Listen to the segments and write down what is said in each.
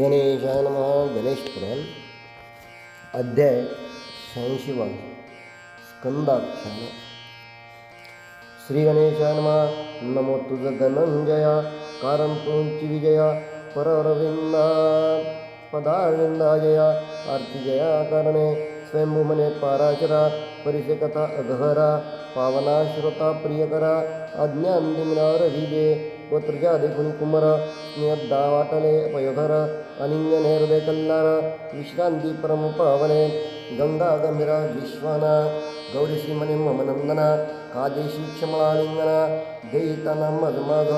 गणेशाय नमः गणेश पुराण अध्याय शहाऐंशीवा स्कंदाख्यान। श्री गणेशाय नमः नमो तुझ धनंजया कारण तुमची विजया, परअरविंदा, पदारविंदाजया आरती जया कारणे स्वयंभू म्हणे पाराचरा परिसे कथा अगहरा पावना श्रोता प्रियकरा अज्ञान दिमनार विजे गोत्रजा देखुनी कुमर स्नेहद्दा वाटले पयोधर अनिंगने हृदय कल्लार विश्रांती परम पावने, गंगा गंभीरा विश्वाना, गौरी श्रीमने मम नंदना कादेशी क्षमलालिंगना देईताना मधमाघ।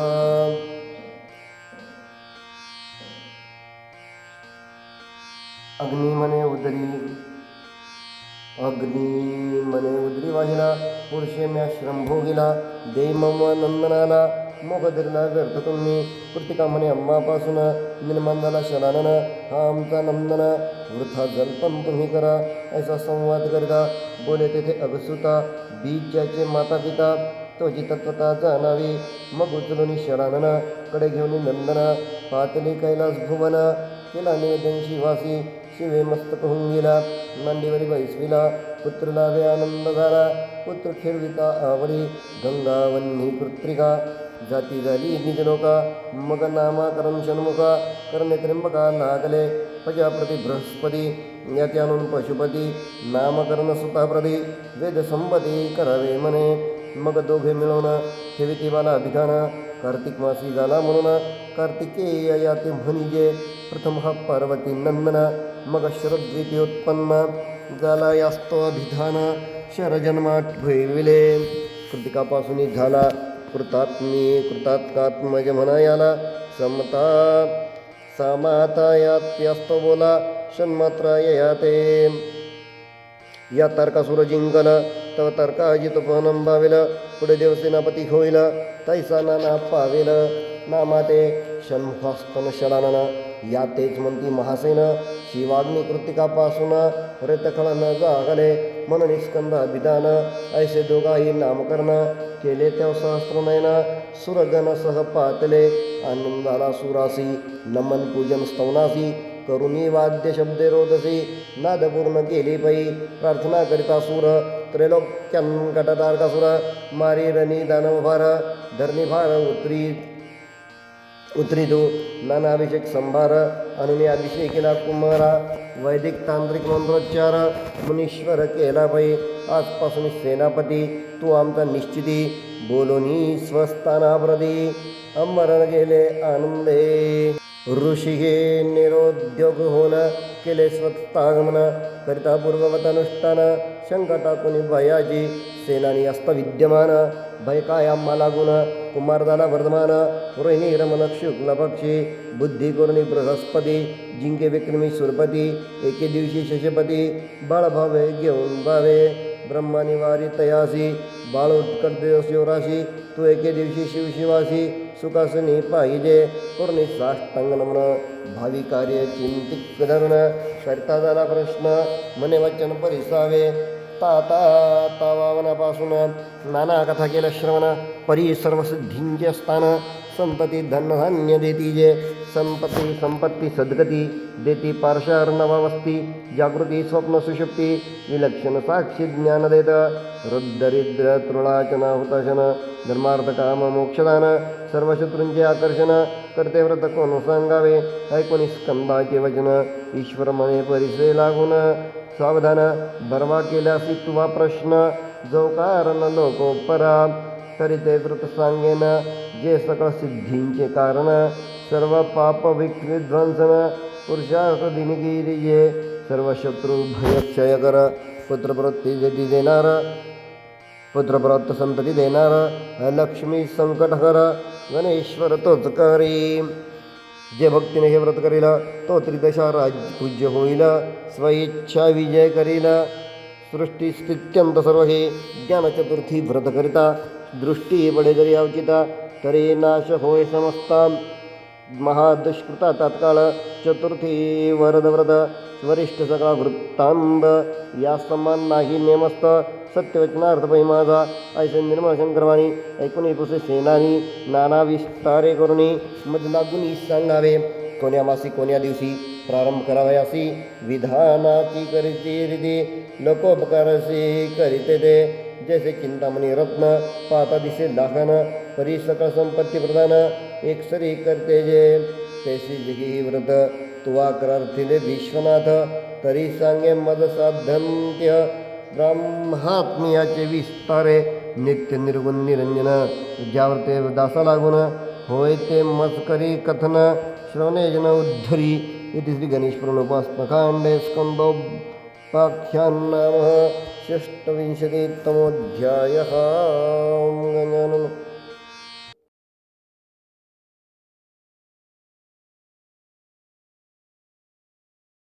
अग्नी म्हणे उदरी, अग्नी म्हणे उदरी वाहिला पुरुषे म्या श्रम भोगिला दे मम नंदनाला कृतिका म्हणे अम्मापासून निर्माण झाला शलानन हा आमचा नंदन वृथा जल्पन तुम्ही करा, ऐसा संवाद करिता बोले तेथे अगसुता बीजाचे माता पिता तोची तत्वता जाणावी मग उचलून शलानन, कडे घेऊन नंदन, पातली कैलास भुवन केला निवेदन शिवासी, शिवे मस्तक होऊन गेला मांडीवरी बैसविला पुत्र लाभे आनंद झाला पुत्र खेळविता आवडी गंगावन्नी कृत्रिका जाती झाली निजलोका मग नामाकरण षण्मुखा करणे त्र्यंबका लागले प्रजाप्रती बृहस्पती याते आणून पशुपती, नामकरण सुताप्रती, वेद संपती करावे म्हणे मग दोघे मिळवून ठेविती बाला अभिधान, कार्तिक मासी झाला म्हणून कार्तिकेय म्हणिजे प्रथम पार्वती नंदन, मग शरद्वीपी उत्पन्न झाला यास्तो अभिधान, शरजन्मात झाला कृतात्मी कृतात्कात्मज म्हणा याला समता समाता यात्यस्तो बोला षण्मात्रा याते. या तर्कासुर जिंकल तव तर्का अजित पहनम भावेल पुढे देवसेनापती होईल तैसा नाना पावेल नामाते षण्मुखास्तन शलानना या तेच म्हणती महासेन, शिवाग्नी कृतिकापासून रेतखळन जागले मन निस्कंद अभिधान, ऐसे दोघाही नामकरण केले तेव सहस्त्रनयन, सुरगण सह पातले, आनंदाला सुरासी, नमन पूजन स्तवनासी, करुणी वाद्य शब्दे रोदसी नादपूर्ण केली पै, प्रार्थना करिता सूर त्रैलोक्यं कटतारकासुर मारी रणी दानव भार धरणी भार उतरी उतरितो नानाभिषेक संभार अनुनी अभिषेक केला कुमारा वैदिक तांत्रिक मंत्रोच्चार मुनीश्वर केला पै आजपासून सेनापती तू आमचा निश्चिती बोलोनी स्वस्थानाप्रती अमरण गेले आनंदे। ऋषिगे निरोद्योग होन केले स्वतःगमन करिता पूर्ववत अनुष्ठान शंका टाकून भयाची सेनानी असत विद्यमान भय काय आम्हाला लागून कुमार झाला वर्धमान रोहिणी रमण शुक्ल बुद्धी करुणी बृहस्पती, जिंके विक्रमी सुरपती, एके दिवशी शशपती बाळभावे घेऊन भावे ब्रह्मानी वारी तयासी बाळ उत्कट शिवराशी तू एके दिवशी शिवशिवासी सुखासनी पाहिजे करुणी साष्टांग नमन, भावी कार्य चिंतिक धरण करता प्रश्न, मने वचन परिसावे ताता तावावनापासून नाना कथा केल्या श्रवण परी सर्वसिद्धींचे स्थान। संतती धनधान्य देती जे संपत्ति संपत्ति सदगति देती पार्शार्णवावस्ती जागृती स्वप्न सुषुप्ती विलक्षण साक्षी ज्ञान देत रुद्धरिद्र तृणाचना हुताशन धर्मार्थ काम मोक्षदान सर्वशत्रूंचे आकर्षण, करते व्रत कोण सांगावे ऐकोनी स्कंदाचे वचन ईश्वर मने परिसे लागून, सावधान बरवा केल्यासी तुवा प्रश्न कारण लोकोपरा। तरी ते व्रत सांगेन जे सकळ सिद्धींचे कारण सर्व पाप विध्वंसन पुरुषाकृदिनी जे सर्व शत्रू भयक्षय कर। पुत्रप्रवृत्ती गती देणार। पुत्रप्रवृत्त संतती देणार। लक्ष्मी संकट कर। गणेश्वर तोच करी। जे भक्तीने हे व्रत करील तो त्रिदशा राज्य पूज्य होईल। स्वइच्छा विजय करील। सृष्टी स्थित्यंत सर्व हे ज्ञानचतुर्थी व्रत करिता। दृष्टी बडे जरी अवचिता तरी नाश होय समजता महादुष्कृता तात्काळ चतुर्थी वरद व्रत वरिष्ठ सगळा वृत्तांत या समान नाही नेमस्त, सत्यवचनार्थ माझा। ऐसे निर्मळ शंकरवाणी, ऐकून पुसे सेनानी, नाना विस्तारे करुणी। मध लागून सांगावे, कोण्या मासी, कोण्या दिवशी प्रारंभ करावयासी विधानाची करीती रीती लोकोपकारसी करीते ते। जैसे चिंतामणि रत्न पाहता दिसे दाखन परी सकळ संपत्ती प्रदान, एकसरी करते जे। तैसी जगी व्रत तुवा करार्थिले विश्वनाथ, तरी सांगे मद साधन्त्य। ब्रह्मात्मियाचे विस्तारे, नित्य निर्गुण निरंजन ज्यावर दासा लागून, होय ते मस्करी कथन, श्रवणे जन उद्धरी। इति श्री गणेश पुराणोपासनकाण्डे स्कन्दोपाख्यान नाम। षष्टविंशतितमोऽध्यायः गमनम्